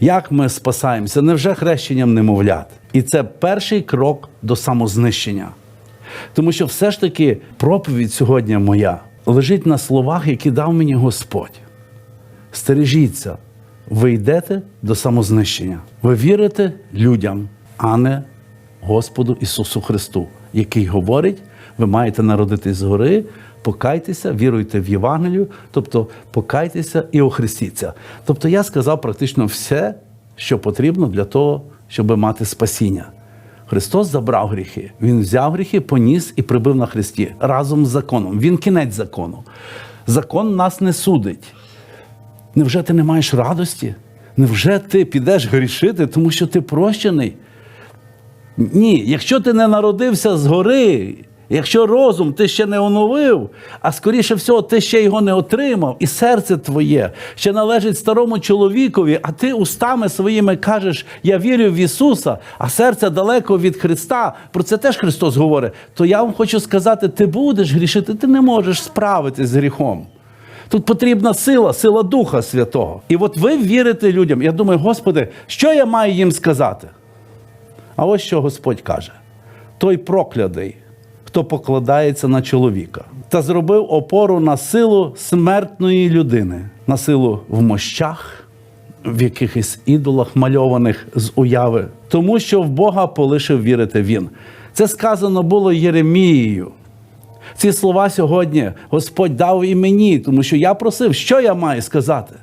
Як ми спасаємося? Невже хрещенням немовлят? І це перший крок до самознищення. Тому що все ж таки проповідь сьогодні моя лежить на словах, які дав мені Господь. Стережіться, ви йдете до самознищення. Ви вірите людям, а не Господу Ісусу Христу, який говорить, ви маєте народитись згори, покайтеся, віруйте в Євангелію, тобто покайтеся і охрестіться. Тобто я сказав практично все, що потрібно для того, щоб мати спасіння. Христос забрав гріхи. Він взяв гріхи, поніс і прибив на хресті разом з законом. Він кінець закону. Закон нас не судить. Невже ти не маєш радості? Невже ти підеш грішити, тому що ти прощений? Ні, якщо ти не народився згори, якщо розум ти ще не оновив, а скоріше всього, ти ще його не отримав, і серце твоє ще належить старому чоловікові, а ти устами своїми кажеш, я вірю в Ісуса, а серце далеко від Христа. Про це теж Христос говорить. То я вам хочу сказати: ти будеш грішити, ти не можеш справитись з гріхом. Тут потрібна сила, сила Духа Святого. І от ви вірите людям. Я думаю, Господи, що я маю їм сказати? А ось що Господь каже: той проклятий, хто покладається на чоловіка, та зробив опору на силу смертної людини, на силу в мощах, в якихось ідолах, мальованих з уяви, тому що в Бога полишив вірити він. Це сказано було Єремією. Ці слова сьогодні Господь дав і мені, тому що я просив, що я маю сказати.